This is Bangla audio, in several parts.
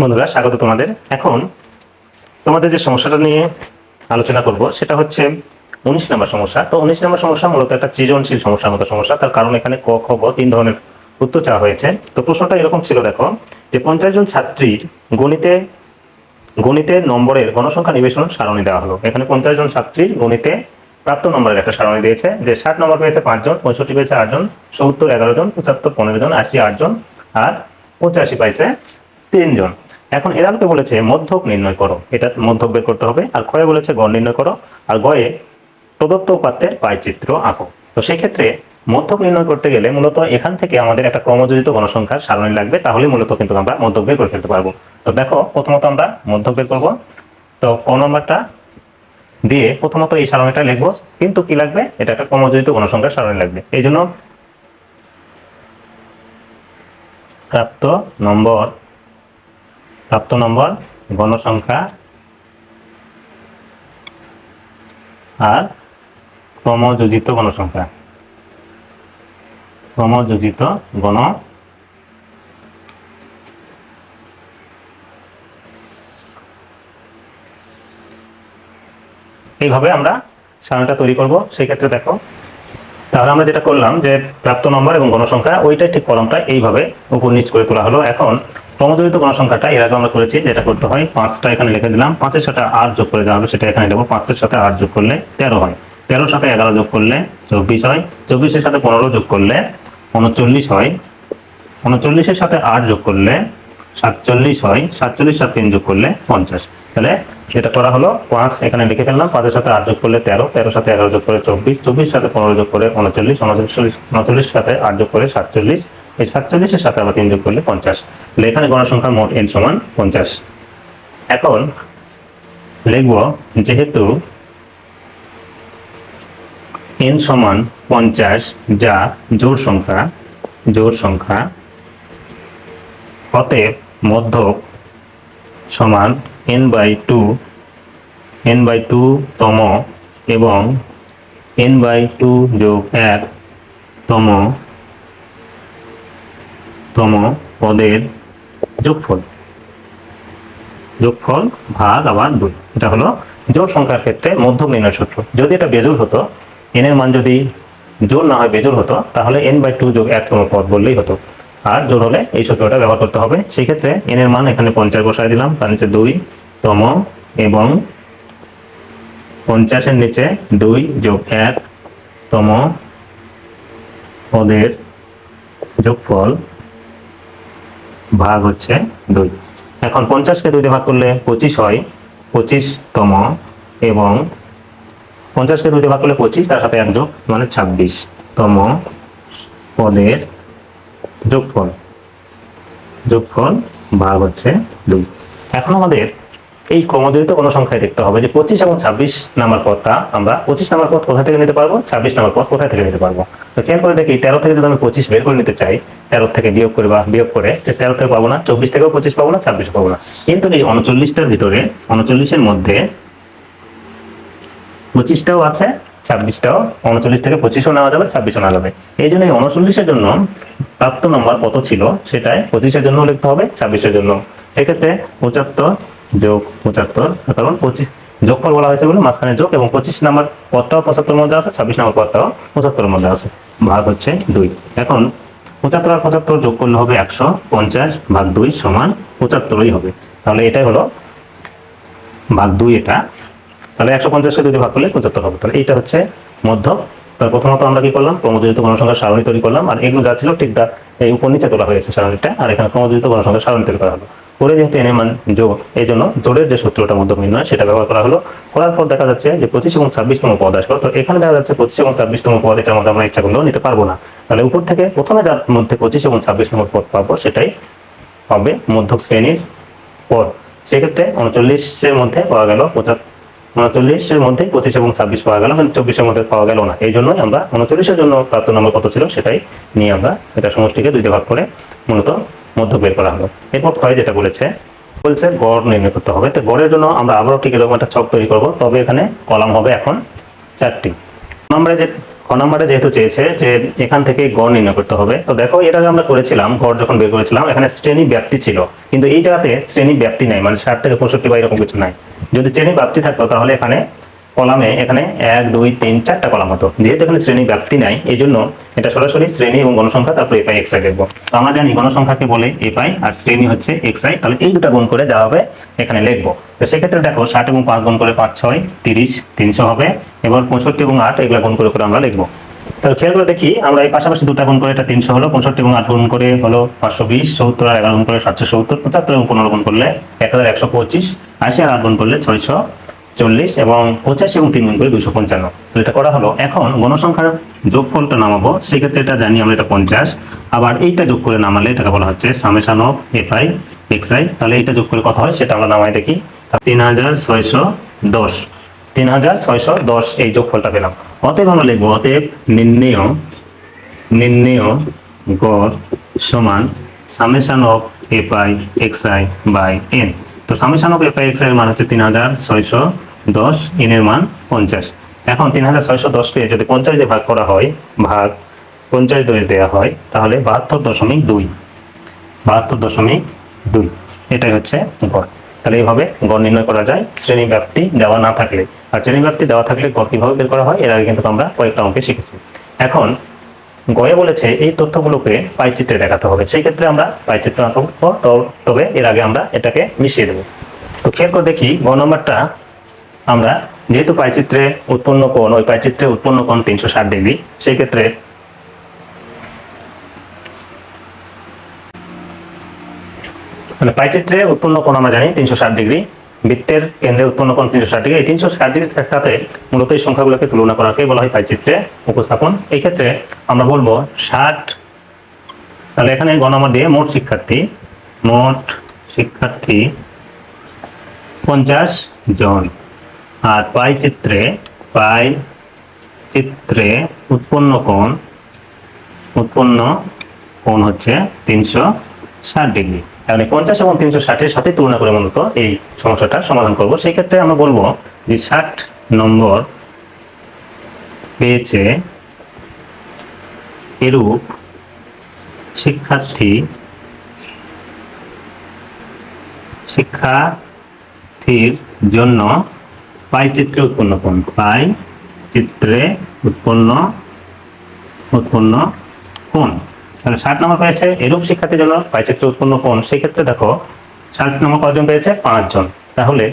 বন্ধুরা, স্বাগত তোমাদের। এখন তোমাদের যে সমস্যাটা নিয়ে আলোচনা করব, সেটা হচ্ছে উনিশ নম্বর সমস্যা। তো উনিশ নম্বর সমস্যা মূলত একটা সৃজনশীল সমস্যার মতো সমস্যা। তার কারণ এখানে ক, খ তিন ধরনের উত্তর চাওয়া হয়েছে। তো প্রশ্নটা এরকম ছিল, দেখো, যে পঞ্চাশ জন ছাত্রীর গণিতে গণিতের নম্বরের গণসংখ্যা নিবেশন সারণী দেওয়া হলো। এখানে পঞ্চাশ জন ছাত্রীর গণিতে প্রাপ্ত নম্বরের একটা সারণী দিয়েছে, যে ষাট নম্বর পেয়েছে পাঁচজন পঁয়ষট্টি পেয়েছে আটজন সত্তর, এগারো জন, পঁচাত্তর, পনেরো জন, আশি আটজন আর পঁচাশি পাইছে তিনজন এখন এরালকে বলেছে, মধ্যক নির্ণয় করো। এটা মধ্যক বের করতে হবে। আর ক্ষয়ে বলেছে, গড় নির্ণয় করো। আর গয়ে প্রদত্ত উপাত্তের পাইচিত্র আঁকো। তো সেই ক্ষেত্রে মধ্যক নির্ণয় করতে গেলে মূলত এখান থেকে আমাদের একটা ক্রমযোজিত গণসংখ্যার সারণী লাগবে। তাহলে মূলত কিন্তু আমরা মধ্যক বের করে ফেলতে পারব। তো দেখো, প্রথমত আমরা মধ্যক বের করব। তো ক নম্বরটা দিয়ে প্রথমত এই সারণীটা লিখব। কিন্তু কি লাগবে? এটা একটা ক্রমযোজিত গণসংখ্যার সারণী লাগবে। এই জন্য প্রাপ্ত নম্বর প্রাপ্ত নম্বর গণসংখ্যা আর ক্রমযোজিত গণসংখ্যা। ক্রমযোজিত গণ এইভাবে আমরা সারণীটা তৈরি করব, সেই ক্ষেত্রে দেখো। তাহলে আমরা যেটা করলাম যে প্রাপ্ত নম্বর এবং গণসংখ্যা, ওইটাই ঠিক কলমটা এইভাবে উপর নিচ করে তোলা হলো। এখন ক্রমজড়িত গণসংখ্যাটা এর আগে আমরা করেছি, যেটা করতে হয় পাঁচটা এখানে লিখে দিলাম, পাঁচের সাথে আট যোগ করে দেওয়া হবে, সেটা এখানে দেবো, পাঁচের সাথে আট যোগ করলে তেরো হয়। তেরোর সাথে এগারো যোগ করলে চব্বিশ হয়, চব্বিশের সাথে পনেরো যোগ করলে উনচল্লিশ হয়, উনচল্লিশের সাথে আট যোগ করলে সাতচল্লিশ হয়, সাতচল্লিশ সাথে তিন যোগ করলে পঞ্চাশ। তাহলে এটা করা হলো, পাঁচ এখানে লিখে ফেললাম, পাঁচের সাথে আট যোগ করলে তেরো, তেরোর সাথে এগারো যোগ করে চব্বিশ চব্বিশ সাথে পনেরো যোগ করে উনচল্লিশ উনচল্লিশ উনচল্লিশ সাথে আট যোগ করে সাতচল্লিশ এই সাতচল্লিশের সাথে আবার তিন যোগ করলে পঞ্চাশ। তাহলে এখানে গণসংখ্যা মোট এন সমান পঞ্চাশ। এখন লিখব যেহেতু এন সমান পঞ্চাশ যা জোর সংখ্যা জোর সংখ্যা, অতএব মধ্যক সমান N by two N by two তম এবং এন বাই টু যোগ এক তম তম পদের যোগফল। যোগফল ভাগ আবার দুই। এটা হলো জোর সংখ্যার ক্ষেত্রে মধ্যক নির্ণয় সূত্র। যদি এটা বেজোড় হতো এন এর মান যদি জোর না হয়, বেজোড় হতো, তাহলে এন বাই টু যোগ এক পদ বললেই হতো। আর জোর হলে এই সূত্রটা ব্যবহার করতে হবে। সেই ক্ষেত্রে এন এর মান এখানে পঞ্চাশ বসায় দিলাম, তার নিচে দুই তম এবং পঞ্চাশের নিচে দুই যোগ এক তম পদের যোগফল ভাগ হচ্ছে দুই। এখন পঞ্চাশকে দুই দিয়ে ভাগ করলে পঁচিশ হয়, পঁচিশতম এবং পঞ্চাশকে দুই দিয়ে ভাগ করলে পঁচিশ, তার সাথে এক যোগ মানে ছাব্বিশ তম পদের যোগফল। যোগফল ভাগ হচ্ছে দুই। এখন আমাদের এই ক্রমজড়িত কোনো সংখ্যায় দেখতে হবে যে পঁচিশ এবং ছাব্বিশ নাম্বার পদটা আমরা পঁচিশ নাম্বার পদ কোথা থেকে নিতে পারব, ছাব্বিশ নাম্বার পদ কোথায় থেকে নিতে পারব? তো খেয়াল করে দেখি, তেরো থেকে যদি আমি পঁচিশ বের করে নিতে চাই, তেরো থেকে বিয়োগ করে বা বিয়োগ করে তেরো থেকে পাবো না, চব্বিশ থেকেও পঁচিশ পাবো না ছাব্বিশ পাবো না। কিন্তু এই উনচল্লিশটার ভিতরে, উনচল্লিশের মধ্যে পঁচিশটাও আছে, ছাব্বিশটাও, উনচল্লিশ থেকে পঁচিশও নেওয়া যাবে, ছাব্বিশও নেওয়া যাবে। এই জন্য এই উনচল্লিশের জন্য প্রাপ্ত নম্বর কত ছিল? সেটাই পঁচিশের জন্য লিখতে হবে, ছাব্বিশের জন্য। সেক্ষেত্রে পঁচাত্তর যোগ পঁচাত্তর, কারণ পঁচিশ, যোগফল বলা হয়েছে বলে মাঝখানে যোগ এবং পঁচিশ নাম্বার পদটাও পঁচাত্তর মধ্যে আছে, ছাব্বিশ নাম্বার পদটাও পঁচাত্তরের মধ্যে আছে, ভাগ হচ্ছে দুই। এখন পঁচাত্তর আর পঁচাত্তর যোগ করলে হবে একশো পঞ্চাশ ভাগ দুই সমান পঁচাত্তরই হবে। তাহলে এটাই হলো ভাগ দুই এটা। তাহলে একশো পঞ্চাশকে দুই ভাগ করলে পঁচাত্তর হবে। তাহলে এইটা হচ্ছে মধ্যক। তার প্রথমত আমরা কি করলাম? ক্রমযোজিত গণসংখ্যার সারণী তৈরি করলাম। আর এগুলো যা ছিল ঠিকটা এই উপর নিচে তোলা হয়েছে সারণীটা। আর এখানে ক্রমযোজিত গণসংখ্যার সারণী তৈরি করা হলো। করে যেহেতু এনে মান জোর এই জন্য জোরের যে সূত্রটা মধ্যক নির্ণয়, সেটা ব্যবহার করা হলো। করার পর দেখা যাচ্ছে যে পঁচিশ এবং ছাব্বিশতম পদ আসলো তো এখানে দেখা যাচ্ছে পঁচিশ এবং ছাব্বিশতম পদ, এটার মধ্যে আমরা ইচ্ছা করলেও নিতে পারব না। তাহলে উপর থেকে প্রথমে যার মধ্যে পঁচিশ এবং ছাব্বিশ নম্বর পদ পাবো, সেটাই হবে মধ্যক শ্রেণির পদ। সেক্ষেত্রে উনচল্লিশের মধ্যে পাওয়া গেল পঁচাত্তর, উনচল্লিশের মধ্যে পঁচিশ এবং ছাব্বিশ পাওয়া গেল কিন্তু চব্বিশের মধ্যে পাওয়া গেল না। এই জন্যই আমরা উনচল্লিশের জন্য প্রাপ্ত নম্বর কত ছিল, সেটাই নিয়ে আমরা এটা সমষ্টিকে দুইতে ভাগ করে মূলত মধ্য বের করা হলো। এরপর ক্ষয় যেটা বলেছে, বলছে গড় নির্ণয় করতে হবে। তো গড়ের জন্য আমরা আবারও ঠিক এরকম একটা ছক তৈরি করব। তবে এখানে কলাম হবে এখন চারটি। নম্বরে যে খ নম্বরে যেহেতু চেয়েছে যে এখান থেকে গড় নির্ণয় করতে হবে। তো দেখো, এর আগে আমরা করেছিলাম, গড় যখন বের করেছিলাম, এখানে শ্রেণি ব্যাপ্তি ছিল। কিন্তু এই জায়গাতে শ্রেণি ব্যাপ্তি নাই মানে ষাট থেকে পঁয়ষট্টি বা এরকম কিছু নাই। যদি শ্রেণি ব্যাপ্তি থাকতো, তাহলে এখানে কলামে এখানে এক, দুই, তিন, চারটা কলাম হতো। যেহেতু এখানে শ্রেণি ব্যাপ্তি নাই এই জন্য এটা সরাসরি শ্রেণি এবং গণসংখ্যা তারপরে এপাই এক্স আই তো আমরা জানি গণসংখ্যাকে বলে এপাই আর শ্রেণি হচ্ছে এক্স আই তাহলে এই দুটা গুণ করে যা হবে এখানে লিখব। তো সেক্ষেত্রে দেখো, ষাট এবং পাঁচ গুণ করে পাঁচ ছয়, তিরিশ, তিনশো হবে। এবার পঁয়ষট্টি এবং আট, এগুলো গুণ করে করে আমরা লিখব। তাহলে খেয়াল করে দেখি, আমরা এই পাশাপাশি দুটা গুণ করে, এটা তিনশো হলো, পঁয়ষট্টি এবং আট গুণ করে হলো পাঁচশো বিশ, সত্তর আর এগারো গুণ করে সাতশো সত্তর, পঁচাত্তর এবং পনেরো গুণ করলে এক হাজার একশো পঁচিশ, আশি আর আট গুণ করলে ছয়শো চল্লিশ এবং পঁচাশি এবং তিন গুণ করে দুশো পঞ্চান্ন। এটা করা হলো। এখন গণসংখ্যার যোগফলটা নামাবো। সেক্ষেত্রে এটা জানি আমরা এটা পঞ্চাশ। আবার এইটা যোগ করে নামালে এটাকে বলা হচ্ছে summation of F I, X I. তাহলে এইটা যোগ করে কত হয়? সেটা আমরা নামাই দেখি। তিন হাজার ছয়শো দশ। তিন হাজার ছয়শো দশ এই যোগফলটা পেলাম। অতএব আমরা লিখব, অতএব নির্ণেয় নির্ণেয় গড় সমান summation of F I, X I by N. তো সামেশান অফ এক্সের মান হচ্ছে তিন হাজার ছয়শো দশ এন এর মান পঞ্চাশ। এখন তিন হাজার ছয়শো দশকে যদি পঞ্চাশ দিয়ে ভাগ করা হয়, ভাগ পঞ্চাশ দিয়ে দেওয়া হয়, তাহলে বাহাত্তর দশমিক দুই। বাহাত্তর দশমিক দুই। এটাই হচ্ছে গড়। তাহলে এইভাবে গড় নির্ণয় করা যায় শ্রেণি ব্যাপ্তি দেওয়া না থাকলে। আর শ্রেণি ব্যাপ্তি দেওয়া থাকলে গড় কীভাবে বের করা হয়, এর আগে কিন্তু আমরা কয়েকটা অঙ্কে শিখেছি। এখন গয়ে বলেছে, এই তথ্যগুলোকে পাইচিত্রে দেখাতে হবে। সেই ক্ষেত্রে আমরা পাইচিত্র আঁকবো, তবে এর আগে আমরা এটাকে মিশিয়ে দেবো। তো খেয়াল করে দেখি, গ নম্বরটা আমরা যেহেতু পাইচিত্রে উৎপন্ন কোণ, ওই পাইচিত্রে উৎপন্ন কোণ তিনশো ষাট ডিগ্রি, সেই ক্ষেত্রে মানে পাইচিত্রে উৎপন্ন কোণ আমরা জানি তিনশো ষাট ডিগ্রি বৃত্তের কেন্দ্রে উৎপন্ন কোণ তিনশো ষাট ডিগ্রি, এই তিনশো ষাট ডিগ্রির সাথে মূলত এই সংখ্যাগুলোকে তুলনা করাকে বলা হয় পাইচিত্রে? উপস্থাপন। এই ক্ষেত্রে আমরা বলব ষাট, তাহলে এখানে গণনা দিয়ে মোট শিক্ষার্থী মোট শিক্ষার্থী পঞ্চাশ জন। আর পাই চিত্রে পাই চিত্রে উৎপন্ন কোণ উৎপন্ন কোণ হচ্ছে তিনশো ষাট ডিগ্রি। তাহলে পঞ্চাশ এবং তিনশো ষাটের সাথে তুলনা করে মূলত এই সমস্যাটার সমাধান করব। সেই ক্ষেত্রে আমরা বলব যে ষাট নম্বর পেয়েছে এরূপ শিক্ষার্থী, শিক্ষার্থীর জন্য পাই চিত্রে উৎপন্ন কোণ, পাই চিত্রে উৎপন্ন উৎপন্ন কোণ। তাহলে ষাট নম্বর পেয়েছে, এরূপ শিক্ষার্থীর জন্য পাই উৎপন্ন কোণ। সেই ক্ষেত্রে দেখো, ষাট নম্বর কজন পেয়েছে? পাঁচজন তাহলে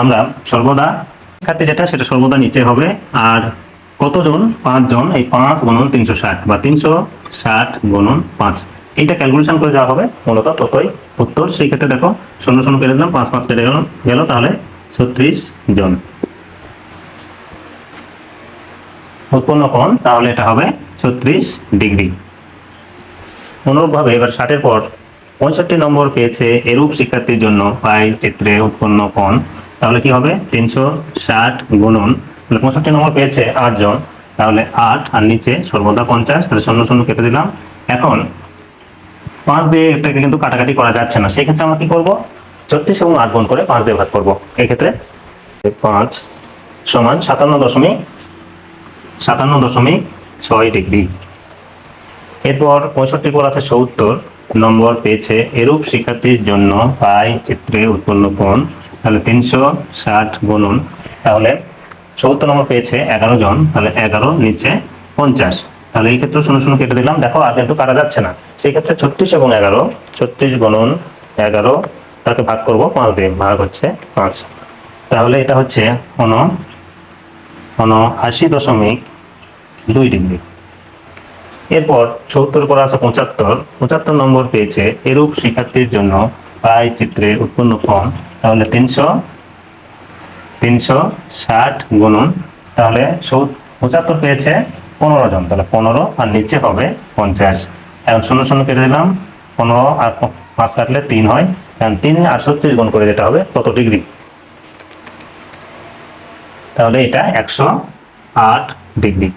আমরা সর্বদা শিক্ষার্থী যেটা, সেটা সর্বদা নিচে হবে। আর কতজন? পাঁচজন এই পাঁচ গুণন তিনশো ষাট বা তিনশো ষাট গুণন পাঁচ। এইটা ক্যালকুলেশন করে যাওয়া হবে। মূলত ততই উত্তর। সেই ক্ষেত্রে দেখো, শূন্য শূন্য কেটে দিলাম, পাঁচ পাঁচ কেটে গেল তাহলে ছত্রিশ জন। উৎপন্ন কোণ, তাহলে এটা হবে ছত্রিশ ডিগ্রি। অনুরূপভাবে এবার ষাটের পর পঁয়ষট্টি নম্বর পেয়েছে এরূপ শিক্ষার্থীর জন্য পাই চিত্রে উৎপন্ন কোণ। তাহলে কি হবে? তিনশো ষাট গুণন। পঁয়ষট্টি নম্বর পেয়েছে আট জন। তাহলে আট আর নিচে সর্বদা পঞ্চাশ। তাহলে শূন্য শূন্য কেটে দিলাম। এখন পাঁচ দিয়ে এটাকে কিন্তু কাটাকাটি করা যাচ্ছে না। সেই ক্ষেত্রে আমরা কি করব? ছত্রিশ এবং আট গুণ করে পাঁচ দিয়ে ভাগ করব। এক্ষেত্রে পাঁচ সমান সাতান্ন দশমিক সাতান্ন দশমিক ছয় ডিগ্রি। এরপর পঁয়ষট্টি পর আছে সত্তর নম্বর পেয়েছে এরূপ শিক্ষার্থীর জন্য পাই চিত্রে উৎপন্ন কোণ। তাহলে তিনশো ষাট গুণন। তাহলে সত্তর নম্বর পেয়েছে এগারো জন। তাহলে এগারো নিচে পঞ্চাশ। তাহলে এই ক্ষেত্রে শূন্য শূন্য কেটে দিলাম। দেখো আর কিন্তু কাটা যাচ্ছে না। সেই ক্ষেত্রে ছত্রিশ এবং এগারো, ছত্রিশ গুণন এগারো, তাকে ভাগ করব পাঁচ দিয়ে। ভাগ হচ্ছে পাঁচ। তাহলে এটা হচ্ছে অন অন আশি দশমিক দুই ডিগ্রি। এরপর সত্তর পর আছে পঁচাত্তর। পঁচাত্তর নম্বর পেয়েছে এরূপ শিক্ষার্থীর জন্য পাই চিত্রে উৎপন্ন কোণ তাহলে তিনশো তিনশো ষাট গুণন, তাহলে পঁচাত্তর পেয়েছে পনেরো জন। তাহলে পনেরো আর নিচে হবে পঞ্চাশ। এখন শূন্য শূন্য কেটে দিলাম। পনেরো আর পাঁচ কাটলে তিন হয়। এখন তিন আর ছত্রিশ গুণ করে যেটা হবে কত ডিগ্রি? তাহলে এটা একশো আট ডিগ্রি।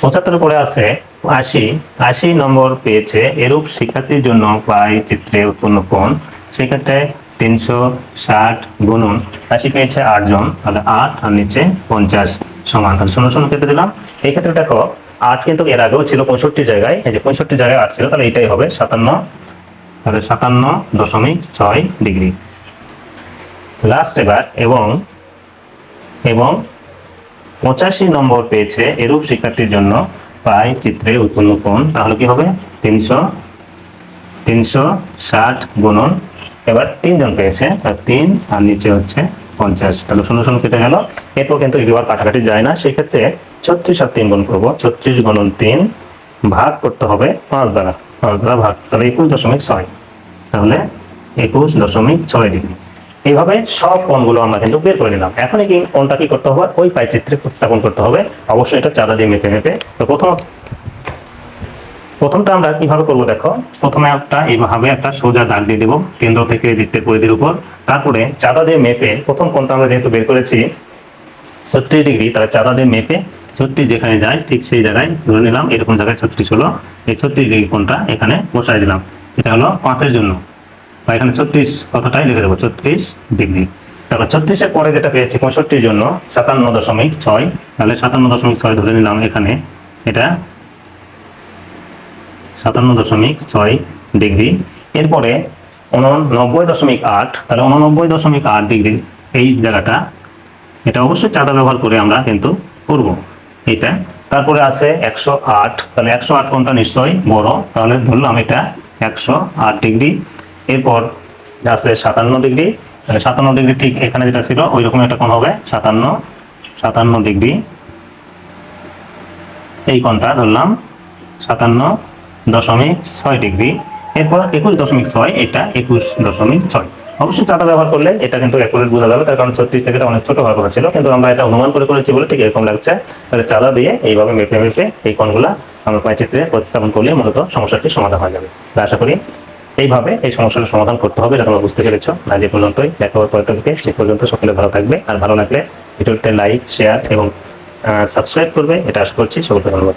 পঁচাত্তর করে আছে আশি আশি নম্বর পেয়েছে। এরূপ শিক্ষার্থীর জন্য পাই চিত্রে উৎপন্ন কোণ। সেক্ষেত্রে তিনশো ষাট গুণন। আশি পেয়েছে আট জন। তাহলে আট আর নিচে পঞ্চাশ সমান। তাহলে শূন্য শূন্য কেটে দিলাম। এই ক্ষেত্রে দেখো, আট কিন্তু এর আগেও ছিল পঁয়ষট্টি জায়গায়। এই যে পঁয়ষট্টি জায়গায় আট ছিল, তাহলে এটাই হবে সাতান্ন। তাহলে সাতান্ন দশমিক ছয় ডিগ্রি। লাস্ট এবার এবং এবং পঁচাশি নম্বর পেয়েছে এরূপ শিক্ষার্থীর জন্য পাই চিত্রে উৎপন্ন কোণ, তাহলে কি হবে? তিনশো তিনশো ষাট গুণন। এবার তিনজন পেয়েছে তিন, আর নিচে হচ্ছে পঞ্চাশ। তাহলে শূন্য শূন্য কেটে গেল। এরপর কিন্তু এগুলো কাটাকাটি যায় না। সেক্ষেত্রে ছত্রিশ আর তিন গুণ করব। ছত্রিশ গুণন তিন ভাগ করতে হবে পাঁচ দ্বারা। পাঁচ দ্বারা ভাগ, তাহলে একুশ দশমিক ছয়। তাহলে একুশ দশমিক ছয় ডিগ্রি। এইভাবে সব কোণগুলো আমরা কিন্তু বের করে নিলাম। এখন এই কোণটা কি করতে হবে? ওই পাই চিত্রে প্রতিস্থাপন করতে হবে। অবশ্যই এটা চাঁদা দিয়ে মেপে মেপে। তো প্রথম প্রথমটা আমরা কীভাবে করব দেখো? প্রথমে একটা, এইভাবে একটা সোজা দাগ দিয়ে দেবো কেন্দ্র থেকে বৃত্তের পরিধির উপর। তারপরে চাঁদা দিয়ে মেপে, প্রথম কোণটা আমরা যেহেতু বের করেছি ছত্রিশ ডিগ্রি, তাহলে চাঁদা দিয়ে মেপে ছত্রিশ যেখানে যায়, ঠিক সেই জায়গায় ধরে নিলাম, এরকম জায়গায় ছত্রিশ হলো। এই ছত্রিশ ডিগ্রি কোণটা এখানে বসাই দিলাম। এটা হলো পাঁচের জন্য। বা এখানে ছত্রিশ কথাটাই লিখে দেবো, ছত্রিশ ডিগ্রি। তারপর ছত্রিশের পরে যেটা পেয়েছি পঁয়ষট্টির জন্য সাতান্ন দশমিক ছয়, তাহলে সাতান্ন দশমিক ছয় ধরে নিলাম এখানে, এটা সাতান্ন দশমিক ছয় ডিগ্রি। এরপরে উননব্বই দশমিক আট, তাহলে উননব্বই দশমিক আট ডিগ্রি, এই জায়গাটা, এটা অবশ্যই চাঁদা ব্যবহার করে আমরা কিন্তু করব। এটা, তারপরে আছে একশো আট, তাহলে একশো আট কোনটা নিশ্চয়ই বড়, তাহলে ধরলাম এটা একশো আট ডিগ্রি। এরপর আছে সাতান্ন ডিগ্রি। তাহলে সাতান্ন ডিগ্রি ঠিক এখানে যেটা ছিল ওই রকম একটা কোণ হবে। সাতান্ন সাতান্ন ডিগ্রি। এই কোণটা ধরলাম, সাতান্ন দশমিক ছয় ডিগ্রি। এরপর একুশ দশমিক ছয়, এটা একুশ দশমিক ছয়। অবশ্যই চাঁদা ব্যবহার করলে এটা কিন্তু অ্যাকুরেট বোঝা যাবে, তার কারণ ছত্রিশ থেকে অনেক ছোট হওয়ার কথা ছিল। কিন্তু আমরা এটা অনুমান করে করেছি বলে ঠিক এরকম লাগছে। তাহলে চাঁদা দিয়ে এইভাবে মেপে মেপে এই কোণগুলা আমরা পাই চিত্রে প্রতিস্থাপন করলে মূলত সমস্যাটির সমাধান হয়ে যাবে। আশা করি এইভাবে এই সমস্যার সমাধান করতে হবে এটা বুঝতে পেরেছ। না যে পর্যন্তই। দেখা হওয়ার পর থেকে সে পর্যন্ত সকলে ভালো থাকবে। আর ভালো লাগলে ভিডিওতে লাইক শেয়ার এবং সাবস্ক্রাইব করবে। এটা আশা করছি সকলকে ধন্যবাদ।